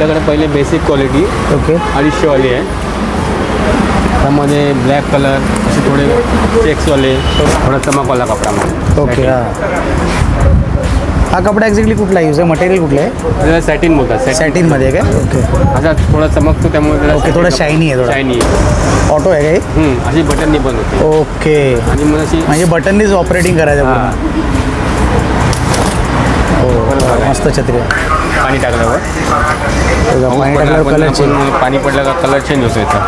आपल्याकडे पहिले basic quality okay अडीचशेवाली आहे त्यामध्ये ब्लॅक कलर असे थोडे चेक्सवाले थोडा चमकवाला कपडामध्ये ओके हां. हा कपडा एक्झॅक्टली कुठला यूज आहे? मटेरियल कुठलं आहे? त्याला सॅटिन बोलतात सॅटिन सॅटिनमध्ये काय ओके असा थोडा चमकतो त्यामुळे त्याला ओके, थोडा shiny आहे थोडा. शायनी आहे ऑटो आहे का हम्म, अशी बटननी होते. हे? ओके आणि मग अशी म्हणजे बटननीच ऑपरेटिंग करायचं हां. मस्त छत्री पाणी टाकल्यावर. पाणी टाकल्यावर कलर चेंज पाणी पडलं का कलर चेंज होतो याचा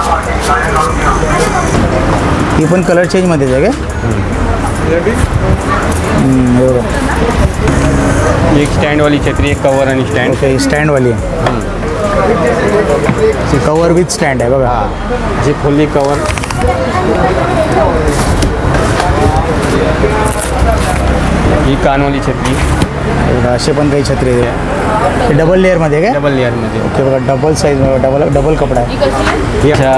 ही पण कलर चेंजमध्येच आहे का? एक स्टँडवाली छत्री एक कवर आणि स्टँड. ओके स्टँडवाली. आहे कवर विथ स्टँड आहे बघा. हां. अशी फुल्ली कवर ही कानवाली छत्री. असे पण काही छत्री आहे हे डबल लेअरमध्ये आहे काय? डबल लेअरमध्ये ओके बघा डबल साईज डबल डबल कपडा आहे. अशा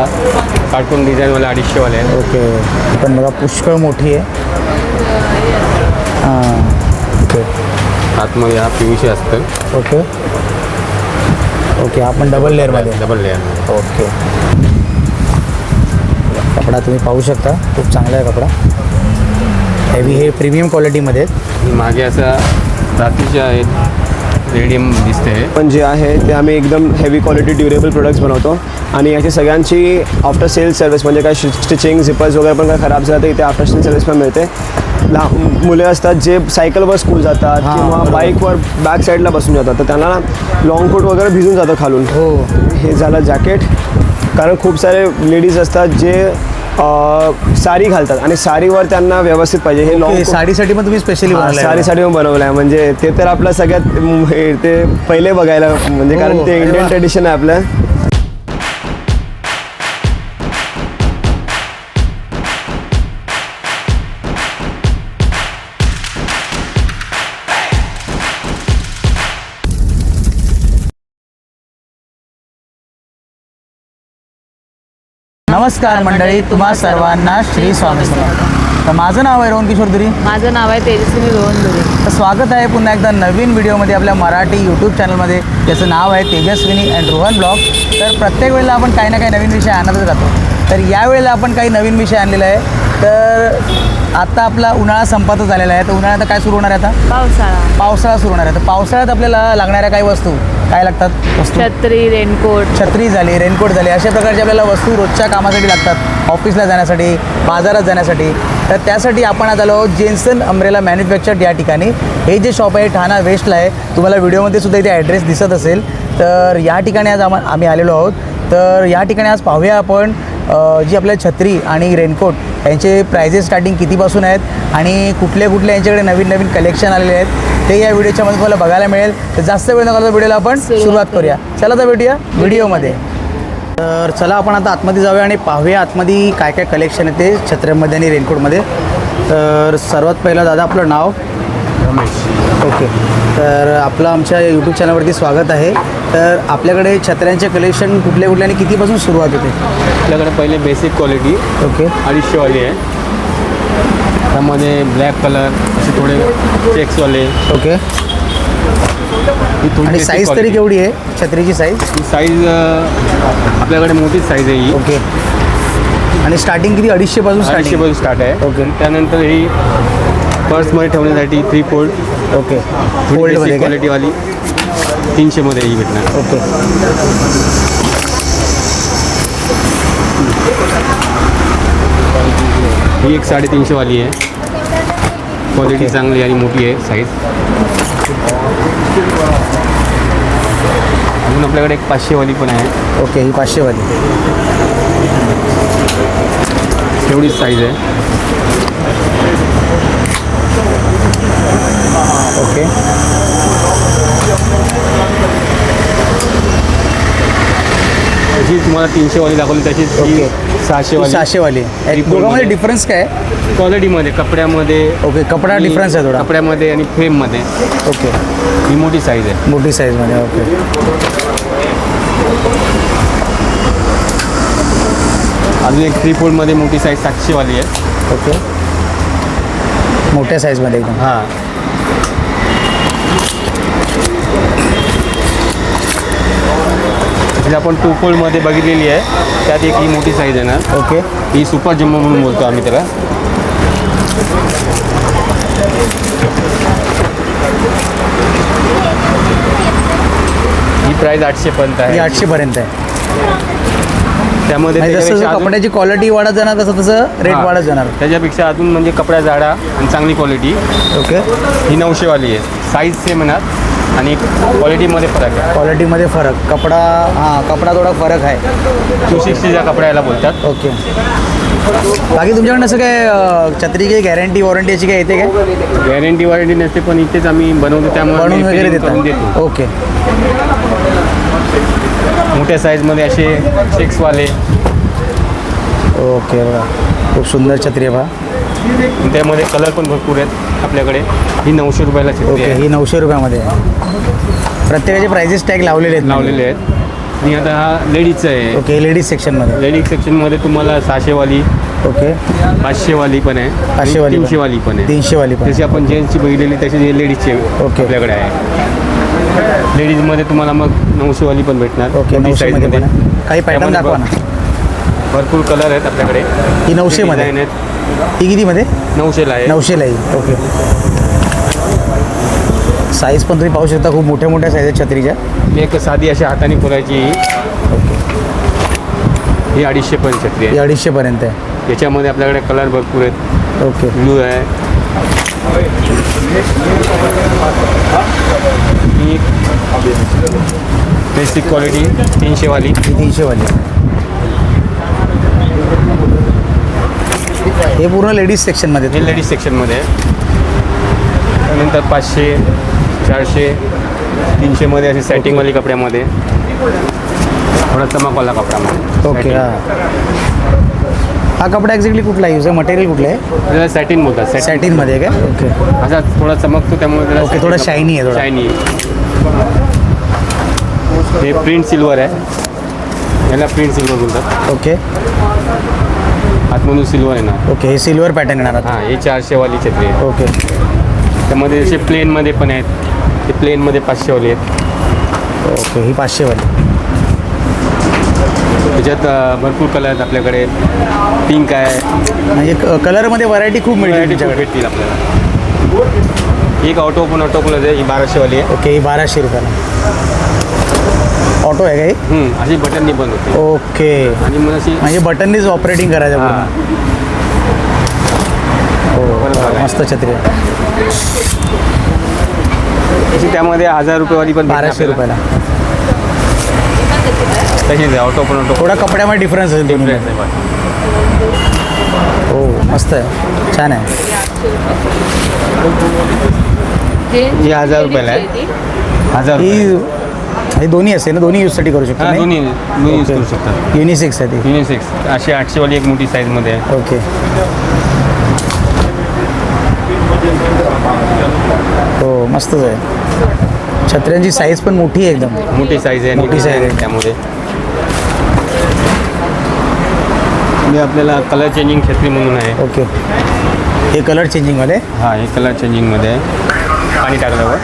कार्टून डिझाईनवाल्या अडीचशेवाल्या आहेत. ओके. पण बघा पुष्कळ मोठी आहे. हां ओके. आतमध्ये हा पी व्ही असतं. ओके. ओके हा पण डबल लेअरमध्ये आहे. Double layer okay. कपडा तुम्ही पाहू शकता. खूप चांगला आहे कपडा. हेवी हे प्रीमियम क्वालिटीमध्ये मागे असा रात्रीचे आहेत रेडियम दिसते. पण जे आहे ते आम्ही एकदम हेवी क्वालिटी ड्युरेबल प्रोडक्ट्स बनवतो. आणि याची सगळ्यांची आफ्टर सेल सर्विस म्हणजे काय स्टिचिंग झिपर्स वगैरे पण काय खराब झालं तर इथे आफ्टर सेल सर्विस पण मिळते. लहान मुले असतात जे सायकलवर स्कूल जातात हां, किंवा. बाईकवर बॅक साईडला बसून जातात. तर त्यांना लॉंग कोट वगैरे भिजून जातं खालून. हो. हे झालं जॅकेट कारण खूप सारे लेडीज असतात जे साडी घालतात आणि साडीवर त्यांना व्यवस्थित पाहिजे. हे लॉंग साडीसाठी पण तुम्ही स्पेशली साडीसाठी पण बनवलं आहे म्हणजे ते तर आपलं सगळ्यात हे ते पहिले बघायला म्हणजे कारण हो, ते अरे इंडियन. ट्रेडिशन आहे आपलं. नमस्कार मंडळी तुम्हा सर्वांना श्री स्वामी समर्थ. तर माझं नाव आहे रोहन किशोर दुरी. माझं नाव आहे तेजस्विनी रोहन दुरे. तर स्वागत आहे पुन्हा एकदा नवीन व्हिडिओमध्ये आपल्या मराठी यूट्यूब चॅनलमध्ये ज्याचं नाव आहे तेजस्विनी अँड रोहन ब्लॉग तर प्रत्येक वेळेला आपण काही ना काही नवीन विषय आणतच राहतो. तर यावेळेला आपण काही नवीन विषय आणलेला आहे. तर आता आपला उन्हाळा संपतच झालेला आहे. तर उन्हाळ्यात आता काय सुरू होणार आहे आता? पावसाळा. पावसाळा सुरू होणार आहे. तर पावसाळ्यात आपल्याला लागणाऱ्या काही वस्तू काय लागतात? वस्तू? छत्री रेनकोट. छत्री झाली रेनकोट झाली. अशा प्रकारच्या आपल्याला वस्तू रोजच्या कामासाठी लागतात. ऑफिसला जाण्यासाठी बाजारात जाण्यासाठी. तर त्यासाठी आपण आज आलो आहोत जेन्सन अम्ब्रेला मॅन्युफॅक्चर्ड या ठिकाणी. हे जे शॉप आहे ठाणा वेस्टला आहे. तुम्हाला व्हिडिओमध्ये सुद्धा इथे ॲड्रेस दिसत असेल. तर या ठिकाणी आज आम्हा आम्ही आलेलो आहोत. तर या ठिकाणी आज पाहूया आपण जी आपल्या छत्री आणि रेनकोट यांचे प्राइजेस स्टार्टिंग कितीपासून आहेत आणि कुठले कुठले यांच्याकडे नवीन नवीन कलेक्शन आलेले आहेत ते या व्हिडिओच्या मध्ये तुम्हाला बघायला मिळेल. तर जास्त वेळ न घालवता व्हिडिओला आपण सुरुवात सुरुवात करूया. चला तर भेटूया व्हिडिओमध्ये तर चला आपण आता आतमध्ये जाऊया आणि पाहूया आतमध्ये काय काय कलेक्शन आहे ते छत्र्यांमध्ये आणि रेनकोटमध्ये. तर सर्वात पहिलं दादा आपलं नाव? रमेश. ओके. तर आपलं आमच्या यूट्यूब चॅनलवरती स्वागत आहे. तर आपल्याकडे छत्र्यांचे कलेक्शन कुठल्या कुठल्या आणि कितीपासून सुरुवात होते? आपल्याकडे पहिले बेसिक क्वालिटी ओके अडीचशेवाली आहे. त्यामध्ये ब्लॅक कलर असे थोडे चेक्सवाले ओके आणि साईज तरी. केवढी आहे छत्रीची साईज ही साईज आपल्याकडे मोठीच साईज आहे ही. ओके आणि स्टार्टिंग किती? अडीचशेपासून अडीचशे पासून स्टार्ट आहे. ओके. त्यानंतर ही पर्समध्ये ठेवण्यासाठी थ्री फोल्ड ओके थोडी काय क्वालिटीवाली तीनशेमध्ये ही भेटणार. ओके. ही एक साडेतीनशेवाली आहे. क्वालिटी. चांगली आणि मोठी आहे साईज अजून आपल्याकडे एक पाचशेवाली पण आहे. ओके ही पाचशेवाली तेवढीच साईज आहे. तुम्हाला तीनशेवाली दाखवली तशीच ही ओके. सहाशेवाली. सहाशेवाली. दोघांमध्ये मध्ये. डिफरन्स काय? क्वालिटीमध्ये कपड्यामध्ये. ओके कपडा आणि डिफरन्स आहे थोडा. कपड्यामध्ये आणि फ्रेममध्ये ओके. ही मोठी साईज आहे. मोठी साईजमध्ये ओके. अजून एक थ्री फोल्डमध्ये मोठी साईज सातशेवाली आहे. ओके. मोठ्या साईजमध्ये एकदम. हां. जी आपण टू फोल्डमध्ये बघितलेली आहे. त्यात एक ही मोठी साईज येणार ओके ही सुपर जम्बो म्हणून बोलतो आम्ही त्याला. ही प्राईस आठशेपर्यंत ही आहे आठशेपर्यंत आहे. त्यामध्ये म्हणजे जसं त्याच्यापेक्षा जसं अजून- कपड्याची क्वालिटी वाढत जाणार तसं तसं रेट हां, वाढत जाणार. त्याच्यापेक्षा अजून म्हणजे कपडा जाडा आणि चांगली क्वालिटी ओके ही नऊशेवाली आहे. साईज सेम येणार आणि क्वालिटीमध्ये फरक आहे. क्वालिटीमध्ये फरक. कपडा हां कपडा थोडा फरक आहे. टू सिक्स्टीच्या कपडा याला बोलतात. ओके. बाकी तुमच्याकडनं असं काय छत्री काही गॅरंटी वॉरंटी अशी काय येते काय? गॅरंटी वॉरंटी नसते पण इथेच आम्ही बनवतो त्यामुळे बनवून वगैरे देतो. ओके. मोठ्या साईजमध्ये असे चेक्सवाले ओके बघा. खूप सुंदर छत्री आहे बघा. त्यामध्ये कलर पण भरपूर आहेत आपल्याकडे. ही नऊशे रुपयाला ओके ही नऊशे रुपयामध्ये. आहे प्रत्येकाचे प्राइजेस टॅग लावलेले आहेत. लावलेले आहेत. आणि आता हा लेडीजचा आहे. ओके लेडीज सेक्शनमध्ये लेडीज सेक्शनमध्ये तुम्हाला सहाशेवाली ओके. पाचशेवाली पण आहे. पाचशेवाली पण. तीनशेवाली पण आहे. तीनशेवाली पण. जशी आपण जेंट्सची बघितलेली तशी लेडीजची ओके. आपल्याकडे आहे. लेडीजमध्ये तुम्हाला मग नऊशेवाली पण भेटणार. ओके नऊशेमध्ये. काही पॅटर्न दाखवा ना. भरपूर कलर आहेत आपल्याकडे. ही नऊशेमध्ये. आहेत. ही कितीमध्ये? नऊशेला आहे. नऊशेला ही ओके. साईज पण तुम्ही पाहू शकता खूप मोठ्या मोठ्या साईज आहेत छत्रीच्या. एक साधी अशी हाताने खोलायची ओके. ही अडीचशे पण छत्री ही आहे अडीचशेपर्यंत आहे. याच्यामध्ये आपल्याकडे कलर भरपूर आहेत. ओके. ब्लू आहे. ही बेसिक क्वालिटी तीनशेवाली. तीनशेवाली. हे पूर्ण लेडीज सेक्शनमध्ये हे लेडीज सेक्शनमध्ये आहे. त्यानंतर पाचशे चारशे तीनशेमध्ये असे सॅटिंगवाली कपड्यामध्ये. थोडा चमकवाला कपड्यामध्ये. ओके हां. हा कपडा एक्झॅक्टली कुठला यूज आहे? मटेरियल कुठलं आहे? त्याला सॅटिन बोलतात सॅटिन सॅटिनमध्ये काय ओके. असा थोडा चमकतो त्यामुळे त्याला ओके, थोडा shiny आहे. शायनी हे प्रिंट सिल्वर आहे. याला प्रिंट सिल्वर बोलतात. ओके. आतमधून सिल्वर येणार. ओके हे सिल्वर पॅटर्न येणार आता. हां हे चारशेवाली छत्री आहे ओके त्यामध्ये असे प्लेनमध्ये पण आहेत. ते प्लेनमध्ये पाचशेवाली आहेत. ओके ही पाचशेवाली त्याच्यात अ, भरपूर कलर आहेत आपल्याकडे. पिंक आहे. म्हणजे क- कलरमध्ये व्हरायटी खूप मिळते Variety खूप तुमच्याकडे. भेटतील आपल्याला. एक ऑटो पण ऑटो पण आहे ही बाराशेवाली आहे. ओके ही बाराशे रुपयाला. ऑटो आहे का ही हम्म, अशी बटननी पण होते. ओके. आणि मग अशी म्हणजे बटननीच ऑपरेटिंग करायचं हां. पूर्ण. बरं हो झालं. मस्त छत्री आहे. अशी त्यामध्ये हजार रुपयेवाली पण भेटते बाराशे आपल्याला. रुपयाला. तशीच आहे ऑटो पण ऑटो थोडा कपड्यामध्ये डिफरन्स असेल दोन्ही. हो मस्त आहे. छान आहे. ही हजार रुपयाला आहे. हजार ही रुपये. हे दोन्ही असते ना दोन्ही यूजसाठी करू शकतो हा नाही? दोन्ही दोन्ही यूज. करू शकतात युनिसेक्स आहे ती. युनिसेक्स अशी आठशेवाली एक मोठी साईजमध्ये आहे. ओके हो मस्तच आहे. छत्र्यांची साईज पण मोठी आहे एकदम. मोठी साईज आहे आणि मोठी size design आहे. त्यामध्ये आणि आपल्याला कलर चेंजिंग छत्री म्हणून आहे. ओके हे कलर चेंजिंगवाले हा हे कलर चेंजिंगमध्ये आहे. पाणी टाकल्यावर?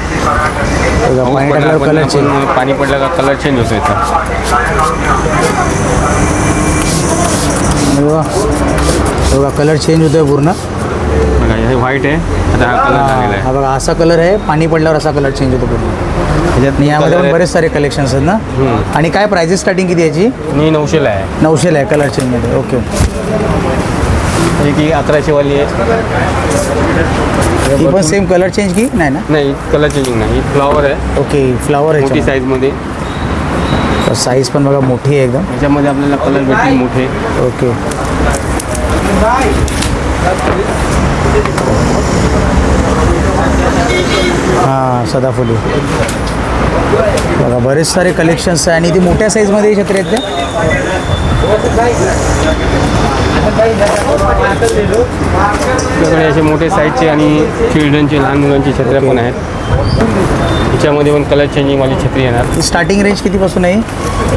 बघा, पाणी पडला टाकल्यावर पण कलर चेंज पाणी पडलं का? कलर चेंज होतो याचा बघा बघा कलर चेंज होतोय पूर्ण. बघा हे व्हाईट आहे. आता हा कलर झालेला हा आहे बघा असा कलर आहे. पाणी पडल्यावर असा कलर चेंज होतो पूर्ण. आणि यामध्ये पण आहे. बरेच सारे कलेक्शन्स आहेत ना? हम्म. आणि काय प्राइजेस स्टार्टिंग किती याची? आणि नऊशेला आहे. नऊशेला आहे कलर चेंजमध्ये ओके एक ही अकराशेवाली आहे. ही पण सेम कलर चेंज की? नाही ना? नाही कलर चेंजिंग नाही फ्लॉवर आहे ओके फ्लावर मोठी आहे साईजमध्ये साईज पण बघा मोठी आहे एकदम। याच्यामध्ये आपल्याला कलर भेटतील मोठे। ओके हाँ सदाफुली. बघा बरेच सारे कलेक्शन्स आहे आणि ती मोठ्या साईजमध्ये छत्री आहेत आपल्याकडे असे मोठे साईजचे आणि चिल्ड्रनचे लहान मुलांची छत्र्या पण आहेत. याच्यामध्ये पण कलर चेंजिंगवाली छत्री येणार. स्टार्टिंग रेंज कितीपासून आहे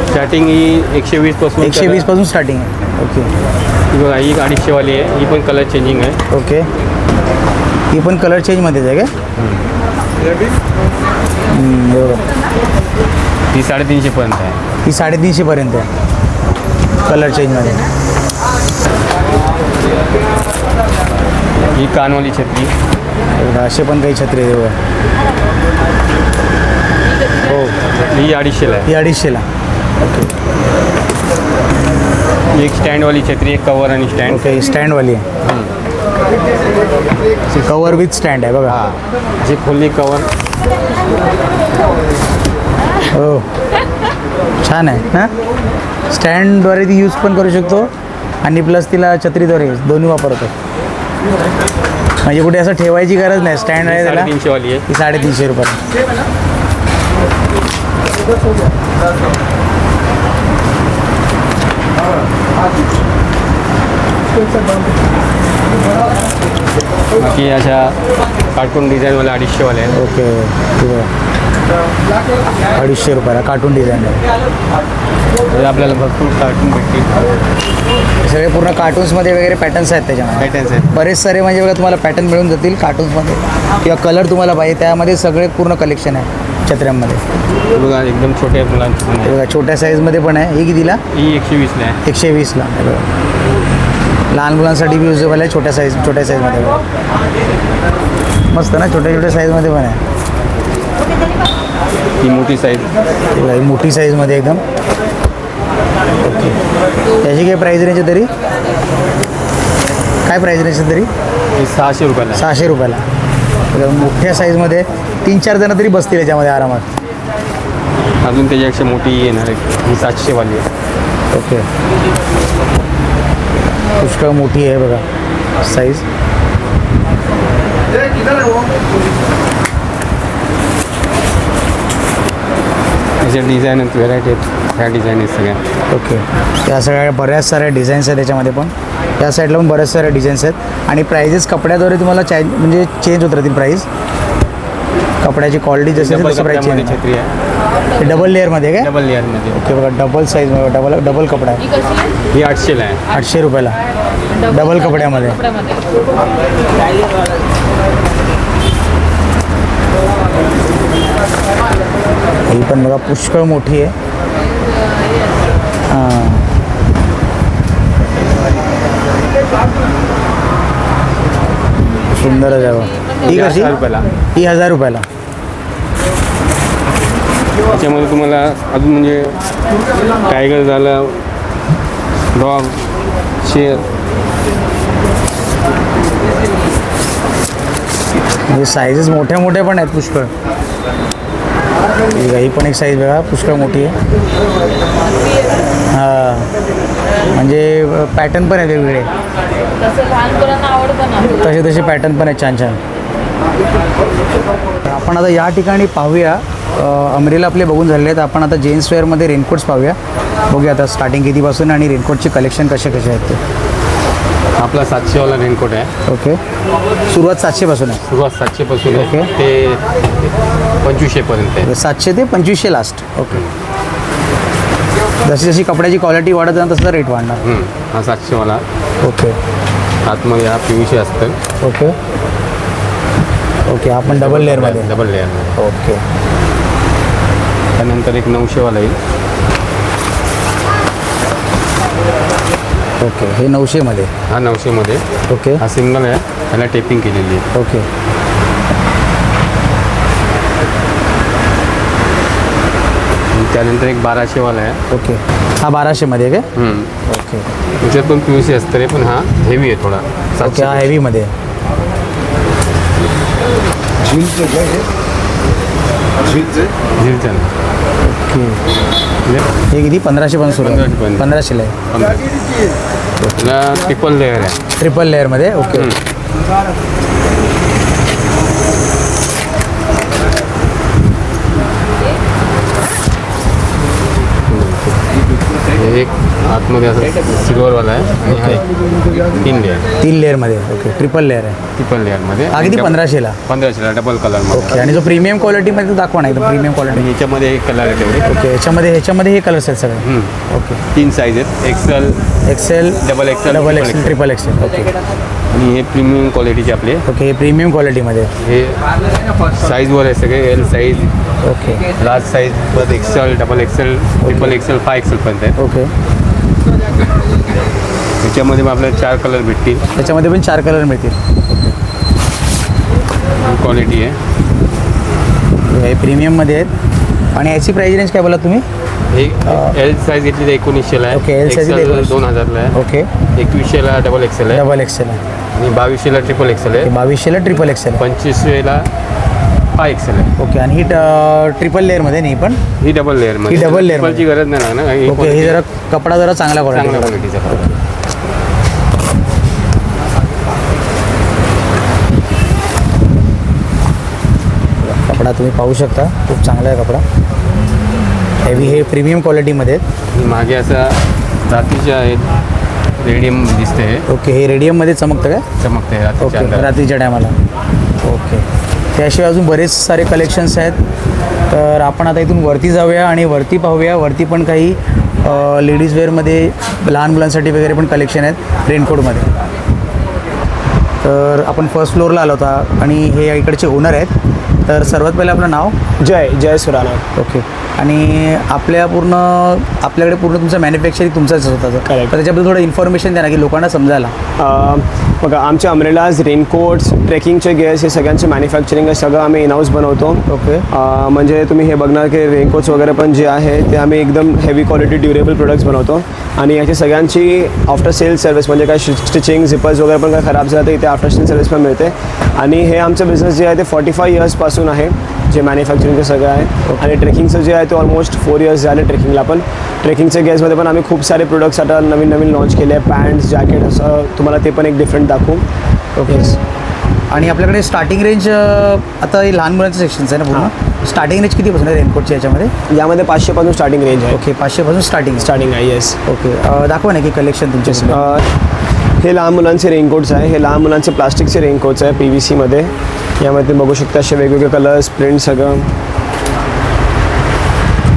स्टार्टिंग ही एकशे वीसपासून एकशे वीसपासून स्टार्टिंग आहे. ओके ही बघा, ही अडीचशेवाली आहे. ही पण कलर चेंजिंग आहे. ओके ही पण कलर चेंजमध्येच आहे का हम्म, बरोबर. ही साडेतीनशेपर्यंत आहे. ही साडेतीनशेपर्यंत आहे. कलर चेंजमध्ये ही कानवाली छत्री. असे पण काही छत्री आहे बघा. हो. ही अडीचशेला ही अडीचशेला. आहे एक स्टँडवाली छत्री एक कवर आणि स्टँड. ओके ही स्टँडवाली आहे. कवर विथ स्टँड आहे बघा. हां. जी फुल्ली कवर हो. छान आहे हां? स्टँडद्वारे ती यूज पण करू शकतो आणि प्लस तिला छत्रीद्वारे दोन्ही वापरतो. म्हणजे कुठे असं ठेवायची गरज नाही स्टँड आहे त्याला. आहे. ती साडेतीनशे रुपये. बाकी अशा कार्टून डिझाईनवाल्या अडीचशेवाल्या आहेत. ओके. अडीचशे रुपयाला कार्टून डिझाईन आहे. म्हणजे आपल्याला भरपूर कार्टून भेटतील. सगळे पूर्ण कार्टून्समध्ये वगैरे पॅटर्न्स आहेत त्याच्यामध्ये. पॅटर्न्स आहेत. बरेच सारे म्हणजे बघा तुम्हाला पॅटर्न मिळून जातील कार्टून्समध्ये किंवा कलर तुम्हाला पाहिजे त्यामध्ये सगळे पूर्ण कलेक्शन आहे छत्र्यांमध्ये. बघा एकदम छोट्या मुलांची बघा छोट्या साईजमध्ये पण आहे. ही कितीला? ही एकशे वीसला आहे. एकशे वीसला बघा. लहान मुलांसाठी बी युजेबल आहे छोट्या साईज छोट्या साईजमध्ये बघा. मस्त ना छोट्या छोट्या साईजमध्ये पण आहे. ही मोठी साईज मोठी साईजमध्ये एकदम. ओके. त्याची काय प्राईज रेंज आहे तरी? काय प्राईज रेंज आहे तरी? सहाशे रुपयाला. सहाशे रुपयाला. मोठ्या साईजमध्ये तीन चार जण तरी बसतील याच्यामध्ये आरामात. अजून त्याच्यापेक्षा मोठी येणार आहे. ही सातशेवाली आहे. ओके. पुष्कळ मोठी आहे बघा साईज त्याच्या डिझाईन आहेत व्हेरायटी आहेत. ह्या डिझाईन आहेत सगळ्या. ओके त्या सगळ्या बऱ्याच साऱ्या डिझाईन्स आहेत त्याच्यामध्ये पण. त्या साईडला पण बऱ्याच साऱ्या डिझाईन्स आहेत. आणि प्राइजेस कपड्याद्वारे तुम्हाला चाय म्हणजे चेंज होत राहतील प्राईस कपड्याची क्वालिटी जशी असेल डबल चेंज छत्री आहे. डबल लेअरमध्ये काय? डबल लेअरमध्ये ओके बघा डबल साईज डबल डबल कपडा आहे. ही कशी आहे? ही आठशेला आहे. आठशे रुपयाला. डबल कपड्यामध्ये. कपड्यामध्ये. ही पण बघा पुष्कळ मोठी आहे. हां. सुंदरच आहे बघा. ही ही कशी? हजार रुपयाला. ही हजार रुपयाला. त्याच्यामध्ये तुम्हाला अजून म्हणजे टायगर झालं डॉग शेर. म्हणजे साईजेस मोठ्या मोठ्या पण आहेत पुष्कळ. ही बघा, ही पण एक साईज बघा पुष्कळ मोठी आहे. हां. म्हणजे पॅटर्न पण आहेत वेगवेगळे. तसं लहान मुलांना आवडतं ना. तसे तसे पॅटर्न पण आहेत छान छान. आपण आता या ठिकाणी पाहूया. अमरेला आपले बघून झालेले आहेत. आपण आता जेन्स वेअरमध्ये रेनकोट्स पाहूया. बघूया आता स्टार्टिंग कितीपासून आणि रेनकोटचे कलेक्शन कसे कसे आहेत ते. आपला सातशेवाला रेनकोट आहे. ओके. सुरुवात सातशेपासून आहे. सुरुवात सातशेपासून ओके. ते पंचवीसशेपर्यंत आहे. सातशे ते पंचवीसशे लास्ट ओके. जशी जशी कपड्याची क्वालिटी वाढत जाणार तसं रेट वाढणार. हा सातशेवाला. ओके. आतमध्ये हा पीव्हीसी असतं. ओके. ओके आपण डबल लेअरमध्ये डबल लेअर ओके. त्यानंतर एक नऊशेवाला येईल. ओके हे नऊशेमध्ये. हा नऊशेमध्ये. ओके. हा सिंगल आहे. त्याला टेपिंग केलेली आहे. ओके. आणि त्यानंतर एक बाराशेवाला आहे. ओके. हा बाराशेमध्ये आहे काय हम्म. ओके. त्याच्यात पण पीव्हीसी असतं रे पण हा हेवी आहे थोडा. ओके सातशे हा हेवीमध्ये झिलचन ओके. म्हणजे हे किती? पंधराशे पण सुरू आहे. पंधराशेपर्यंत. पंधराशेला आहे. पंधरा. त्याला ट्रिपल लेअर आहे. ट्रिपल लेअरमध्ये ओके. हे एक आतमध्ये असं सिल्वरवाला आहे आणि हा एक तीन लेअर तीन लेअरमध्ये ओके ट्रिपल लेअर आहे. ट्रिपल लेअरमध्ये किती? पंधराशेला पंधराशेला डबल कलरमध्ये ओके आणि जो प्रीमियम क्वालिटीमध्ये तो दाखवा ना एकदम प्रीमियम क्वालिटी आणि ह्याच्यामध्ये एक कलर आहे तेवढे. ओके ह्याच्यामध्ये ह्याच्यामध्ये हे कलर्स आहेत सगळे. हम्म. ओके तीन साईज आहेत. XL XL double XL double XL triple XL okay आणि हे प्रीमियम क्वालिटीचे आपले. ओके हे प्रीमियम क्वालिटीमध्ये हे साईजवर आहे सगळे L size okay large size परत XL double XL triple XL five XL पर्यंत आहे ओके त्याच्यामध्ये मग आपल्याला चार कलर भेटतील. त्याच्यामध्ये पण चार कलर मिळतील. क्वालिटी आहे. हे प्रीमियममध्ये आहेत. आणि याची प्राईज रेंज काय बोला तुम्ही? हे एल साईज घेतली तर एकोणीसशेला आहे. Okay, L size 1900. दोन हजारला आहे. ओके. एकवीसशेला डबल एक्सेल आहे. डबल एक्सेल आहे. आणि बावीसशेला ट्रिपल एक्सेल आहे. बावीसशेला ट्रिपल एक्सेल पंचवीसशेला फाय एक्सेल आहे ओके आणि ही ट्रिपल लेअरमध्ये नाही पण? ही डबल लेअर ही double layer ची गरज नाही लागणार ही ओके हे quality. जरा कपडा जरा चांगला चांगल्या क्वालिटी क्वालिटीचा कपडा. तुम्ही पाहू शकता खूप चांगला आहे कपडा. हेवी हे प्रीमियम क्वालिटीमध्ये आहेत. मागे असा रात्रीच्या आहेत रेडियम दिसते हे ओके हे रेडियममध्ये चमकतं काय? चमकते रात्रीच्या ओके अंधारात. रात्रीच्या टायमाला ओके. त्याशिवाय अजून बरेच सारे कलेक्शन्स आहेत. तर आपण आता इथून वरती जाऊया आणि वरती पाहूया. वरती पण काही लेडीज वेअरमध्ये लहान मुलांसाठी वगैरे पण कलेक्शन आहेत रेनकोटमध्ये तर आपण फर्स्ट फ्लोअरला आलो होता आणि हे इकडचे ओनर आहेत. तर सर्वात पहिले आपलं नाव? जय जय सुराणा ओके. आणि आपल्या पूर्ण आपल्याकडे पूर्ण तुमचं मॅन्युफॅक्चरिंग तुमचंच होतं तर Correct. त्याच्याबद्दल थोडं इन्फॉर्मेशन द्या ना की लोकांना समजायला. बघा आमचे अम्ब्रेलाज रेनकोट्स ट्रेकिंगचे गेअर्स हे सगळ्यांचे मॅन्युफॅक्चरिंग आहे सगळं आम्ही इनहाऊस बनवतो. ओके. म्हणजे तुम्ही हे बघणार की रेनकोट्स वगैरे पण जे आहे ते आम्ही एकदम हेवी क्वालिटी ड्युरेबल प्रोडक्ट्स बनवतो. आणि याची सगळ्यांची आफ्टर सेल सर्व्हिस म्हणजे काय स्टिचिंग झिपर्स वगैरे पण काय खराब झालं तर इथे आफ्टर सेल सर्व्हिस पण मिळते. आणि हे आमचं बिझनेस जे आहे ते फॉर्टी फाय इयर्सपासून आहे जे मॅन्युफॅक्चरिंगचं सगळं आहे. आणि ट्रेकिंगचं जे आहे ते ऑलमोस्ट फोर इयर्स झाले ट्रेकिंगला पण. ट्रेकिंगच्या गेअर्समध्ये पण आम्ही खूप सारे प्रोडक्ट्स आता नवीन नवीन लॉन्च केले आहे पॅन्ट्स जॅकेट असं तुम्हाला ते पण एक डिफरंट दाखवू. ओके आणि आपल्याकडे स्टार्टिंग रेंज आता हे लहान मुलांचं सेक्शन्स आहे ना पूर्ण? स्टार्टिंग रेंज कितीपासून आहे रेनकोटच्या याच्यामध्ये? यामध्ये पाचशेपासून स्टार्टिंग रेंज आहे. ओके पाचशेपासून स्टार्टिंग स्टार्टिंग आहे येस ओके दाखवा ना की कलेक्शन तुमचे हे लहान मुलांचे रेनकोट्स आहे. हे लहान मुलांचे प्लास्टिकचे रेनकोट्स आहे पी व्ही सीमध्ये. यामध्ये बघू शकता असे वेगवेगळे कलर्स प्रिंट सगळं.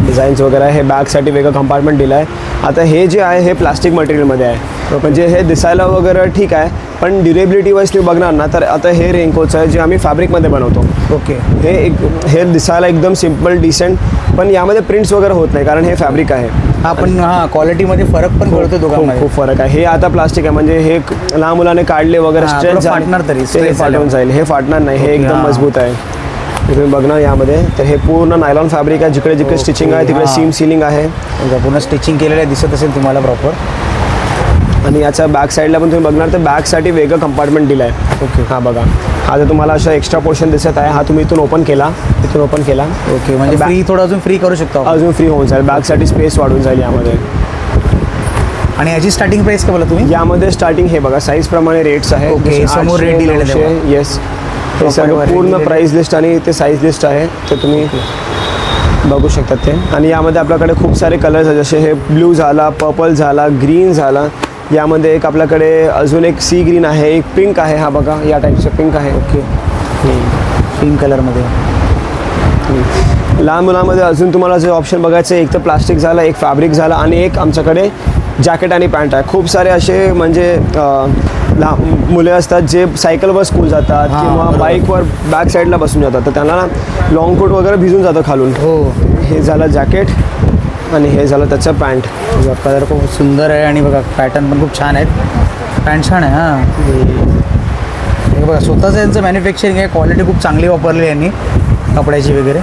डिझाईन्स वगैरे आहे. हे बॅगसाठी वेगळं कंपार्टमेंट दिलं आहे आता हे जे आहे हे प्लास्टिक मटेरियलमध्ये आहे. म्हणजे हे दिसायला वगैरे ठीक आहे. पण ड्युरेबिलिटी वाईज तुम्ही बघणार ना तर आता हे रेनकोट्स आहे जे आम्ही फॅब्रिकमध्ये बनवतो ओके. हे एक हे दिसायला एकदम सिंपल डिसेंट पण यामध्ये प्रिंट्स वगैरे होत नाही कारण हे फॅब्रिक आहे. हा पण हां क्वालिटीमध्ये फरक पण खूप दोघांमध्ये खूप फरक आहे. हे आता प्लास्टिक आहे म्हणजे हे लहान मुलाने काढले वगैरे स्ट्रेच फाटणार तरी, फाटून. जाईल. हे फाटणार नाही हे एकदम. मजबूत आहे. तुम्ही बघणार यामध्ये. तर हे पूर्ण नायलॉन फॅब्रिक आहे जिकडे जिकडे स्टिचिंग आहे तिकडे. सीम सिलिंग आहे. पूर्ण स्टिचिंग केलेलं दिसत असेल तुम्हाला प्रॉपर आणि याच्या बॅक साईडला पण तुम्ही बघणार तर बॅकसाठी वेगळं कंपार्टमेंट दिलं आहे ओके हा बघा. हा जर तुम्हाला असा एक्स्ट्रा पोर्शन दिसत आहे हा तुम्ही इथून ओपन केला. इथून ओपन केला. ओके म्हणजे फ्री थोडं अजून फ्री करू शकतो. अजून फ्री होऊन जाईल. बॅकसाठी स्पेस वाढून जाईल यामध्ये. आणि याची स्टार्टिंग प्राइस काय बोला तुम्ही? यामध्ये स्टार्टिंग हे बघा साईज प्रमाणे रेट्स आहे ओके, समोर rate दिलेले. येस हे पूर्ण. प्राइस लिस्ट आणि ते साईज लिस्ट आहे. ते तुम्ही बघू शकतात ते. आणि यामध्ये आपल्याकडे खूप सारे कलर्स आहेत. जसे हे ब्ल्यू झाला पर्पल झाला ग्रीन झाला. यामध्ये एक आपल्याकडे अजून एक सी ग्रीन आहे एक पिंक आहे हा बघा या टाईपचं पिंक आहे ओके पिंक कलरमध्ये लहान मुलांमध्ये अजून तुम्हाला जे ऑप्शन बघायचं आहे एक तर प्लास्टिक झालं एक फॅब्रिक झालं आणि एक आमच्याकडे जॅकेट आणि पॅन्ट आहे. खूप सारे असे म्हणजे लहान मुले असतात जे सायकलवर स्कूल जातात किंवा. बाईकवर बॅक साईडला बसून जातात. तर त्यांना लॉंग कोट वगैरे भिजून जातं खालून. हो. हे झालं जॅकेट आणि हे झालं त्याचं पॅन्ट. कलर खूप सुंदर आहे आणि बघा पॅटर्न पण खूप छान आहेत. पॅन्ट छान आहे हां. हे बघा स्वतःचं यांचं मॅन्युफॅक्चरिंग आहे क्वालिटी खूप चांगली वापरली आहे यांनी कपड्याची वगैरे.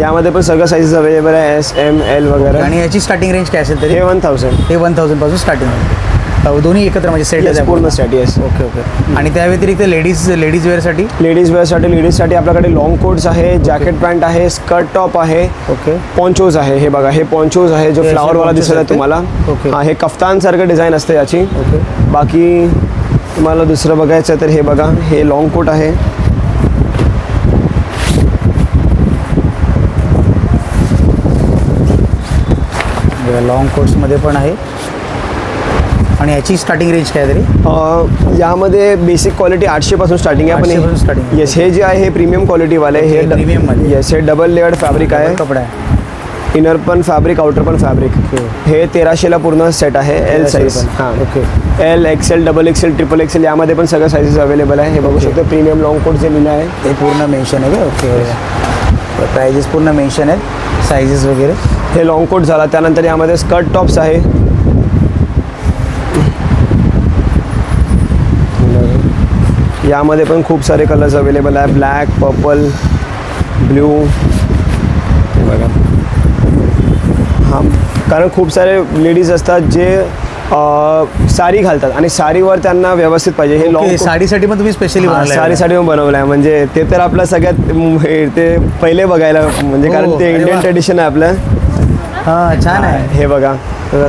यामध्ये पण सगळं साईजेस अवेलेबल आहे एस एम एल वगैरे. आणि याची स्टार्टिंग रेंज काय असेल तरी? हे वन थाउजंड हे वन थाउजंडपासून स्टार्टिंग आहे दोन्ही एकत्र म्हणजे सेट आहे पूर्ण सेट येस ओके ओके आणि त्या व्यतिरिक्त लेडीज लेडीज वेअरसाठी लेडीज वेअरसाठी लेडीजसाठी आपल्याकडे लॉंग कोट्स आहे जॅकेट पॅन्ट आहे स्कर्ट टॉप आहे ओके पॉन्चोज आहे. हे बघा हे पॉन्चोज आहे जो फ्लावरवाला दिसत आहे? तुम्हाला. ओके. हा हे कफ्तानसारखं डिझाईन असते याची. ओके बाकी तुम्हाला दुसरं बघायचं तर हे बघा हे लॉंग कोट आहे. लॉंग कोर्समध्ये पण आहे. आणि याची स्टार्टिंग रेंज काय तरी? यामध्ये बेसिक क्वालिटी आठशेपासून स्टार्टिंग आहे 800 पासून starting पण आहे. येस हे जे आहे हे प्रीमियम क्वालिटीवाले हे मध्ये. येस हे डबल लेअर्ड फॅब्रिक आहे. कपडा आहे. इनर पण फॅब्रिक आउटर पण फॅब्रिक हे तेराशेला पूर्ण सेट आहे एल 1300 साईज. हां. Okay L XL double XL triple XL यामध्ये पण सगळं साईजेस अवेलेबल आहे. हे बघू शकतो प्रीमियम लॉंग कोट जे लिहिलं आहे. हे पूर्ण मेन्शन आहे ओके प्राइजेस पूर्ण मेन्शन आहेत. साईजेस वगैरे. हे लॉंग कोट झाला. त्यानंतर यामध्ये स्कर्ट टॉप्स आहे. यामध्ये पण खूप सारे कलर्स अवेलेबल आहे. ब्लॅक पर्पल ब्ल्यू हे बघा. हां. कारण खूप सारे लेडीज असतात जे अं, साडी घालतात आणि साडीवर त्यांना व्यवस्थित पाहिजे. हे लॉंग साडीसाठी पण तुम्ही स्पेशली साडीसाठी पण बनवलं आहे म्हणजे ते तर आपलं सगळ्यात हे ते पहिले बघायला म्हणजे हो, कारण ते अरे इंडियन. ट्रेडिशन आहे आपलं. हां छान आहे. हे बघा.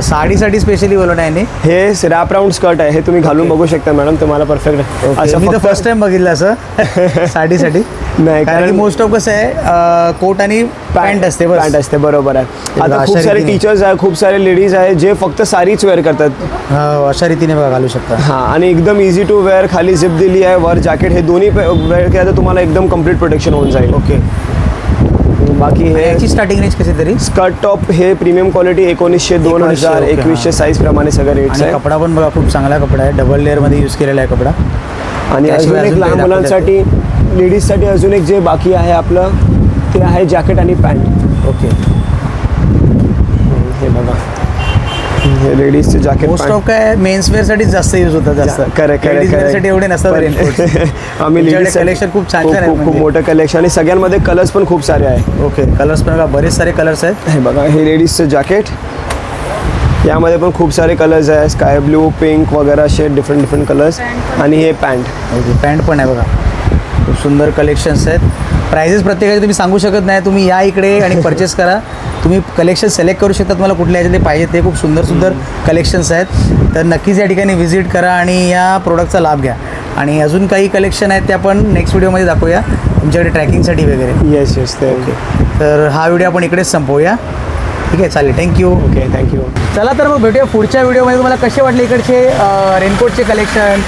साडीसाठी स्पेशली बोलवलं आहे यांनी. हे रॅप राऊंड स्कर्ट आहे. हे तुम्ही घालून बघू शकता मॅडम तुम्हाला परफेक्ट ओके, मी तर फर्स्ट टाइम बघितलं असं. साडीसाठी. नाही कारण मोस्ट ऑफ कसं आहे कोट आणि पॅन्ट असते पॅन्ट असते बरोबर आहे. आता खूप सारे. टीचर्स आहे खूप सारे लेडीज आहे जे फक्त साडीच वेअर करतात. अशा रीतीने बघा घालू शकता. हां आणि एकदम इझी टू वेअर खाली झिप दिली आहे वर जॅकेट हे दोन्ही वेअर केलं तर तुम्हाला एकदम कंप्लीट प्रोटेक्शन होऊन जाईल. ओके बाकी हे याची स्टार्टिंग रेंज कशी तरी? स्कर्ट टॉप हे प्रीमियम क्वालिटी एकोणीसशे दोन 1900, हजार एकवीसशे. साईज प्रमाणे सगळं रेट्स आहे. कपडा पण बघा खूप चांगला कपडा आहे. डबल लेअरमध्ये यूज केलेला आहे कपडा. आणि अजून एक लहान मुलांसाठी लेडीजसाठी अजून एक जे बाकी आहे आपलं ते आहे जॅकेट आणि पॅन्ट ओके हे बघा हे लेडीजचे जॅकेट मोस्ट ऑफ काय मेन्स वेअरसाठी जास्त यूज होतात जास्त. करेक्ट wear साठी एवढे नसतात आम्ही लेडीज कलेक्शन खूप छान छान खूप खूप आहे मोठं कलेक्शन आणि सगळ्यांमध्ये कलर्स पण खूप सारे आहे ओके कलर्स पण बघा बरेच सारे कलर्स आहेत. हे बघा हे लेडीजचं जॅकेट यामध्ये पण खूप सारे कलर्स आहे स्काय ब्लू पिंक वगैरे असे डिफरंट डिफरंट कलर्स आणि हे पॅन्ट ओके पॅन्ट पण आहे बघा. खूप सुंदर कलेक्शन्स आहेत. प्राइजेस प्रत्येकाचे तुम्ही सांगू शकत नाही तुम्ही या इकडे आणि परचेस करा. तुम्ही कलेक्शन सिलेक्ट करू शकता तुम्हाला कुठल्या ह्याच्यातले पाहिजे ते खूप सुंदर सुंदर कलेक्शन्स आहेत. तर नक्कीच या ठिकाणी व्हिजिट करा आणि या प्रोडक्टचा लाभ घ्या. आणि अजून काही कलेक्शन आहेत ते आपण नेक्स्ट व्हिडिओमध्ये दाखवूया तुमच्याकडे ट्रॅकिंगसाठी वगैरे. येस येस ते ओके तर हा व्हिडिओ आपण इकडेच संपवूया. ठीक आहे चालेल. थँक्यू ओके थँक्यू चला तर मग भेटूया पुढच्या व्हिडिओमध्ये तुम्हाला कसे वाटले इकडचे रेनकोटचे कलेक्शन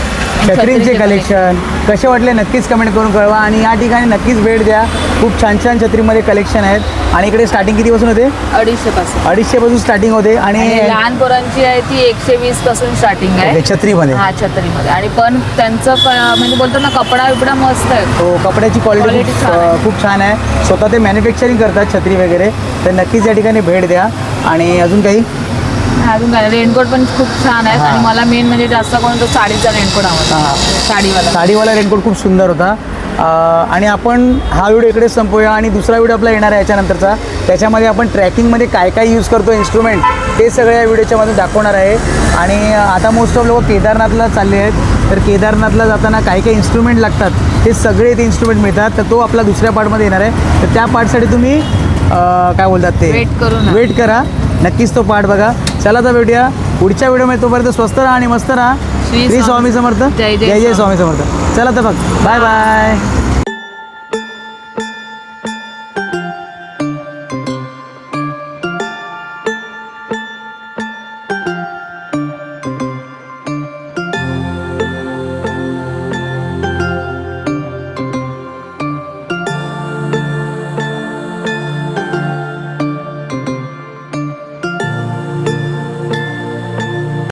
छत्रींचे कलेक्शन कसे वाटले नक्कीच कमेंट करून कळवा. आणि या ठिकाणी नक्कीच भेट द्या. खूप छान छान छत्रीमध्ये कलेक्शन आहेत. आणि इकडे स्टार्टिंग कितीपासून होते? अडीचशे पासून. अडीचशेपासून स्टार्टिंग होते. आणि लहान पोरांची आहे ती एकशे वीसपासून स्टार्टिंग आहे. छत्रीमध्ये. हा छत्रीमध्ये. आणि पण त्यांचं म्हणजे बोलतो ना कपडा बिपडा मस्त आहे. हो कपड्याची क्वालिटी खूप छान आहे. स्वतः ते मॅन्युफॅक्चरिंग करतात छत्री वगैरे. तर नक्कीच या ठिकाणी भेट द्या. आणि अजून काही? अजून काय रेनकोट पण खूप छान आहे. आणि मला मेन म्हणजे जास्त करून तो साडीचा रेनकोट आवडतो. हा. साडीवाला. साडीवाला रेनकोट खूप सुंदर होता. आणि आपण हा व्हिडिओ इकडेच संपवूया आणि दुसरा व्हिडिओ आपला येणार आहे याच्यानंतरचा. त्याच्यामध्ये आपण ट्रॅकिंगमध्ये काय काय यूज करतो इन्स्ट्रुमेंट ते सगळं या व्हिडिओच्या मध्ये दाखवणार आहे. आणि आता मोस्ट ऑफ लोक केदारनाथला चालले आहेत. तर केदारनाथला जाताना काय काय इन्स्ट्रुमेंट लागतात ते सगळे ते इन्स्ट्रुमेंट मिळतात. तर तो आपला दुसऱ्या पार्टमध्ये येणार आहे. तर त्या पार्टसाठी तुम्ही काय बोलतात ते? Wait करू ना. वेट करा. नक्कीच तो पार्ट बघा. चला तर भेटूया. पुढच्या व्हिडिओमध्ये तोपर्यंत स्वस्त राहा आणि मस्त राहा. श्री स्वामी समर्थ. जय जय. स्वामी समर्थ. चला तर बघ. Bye bye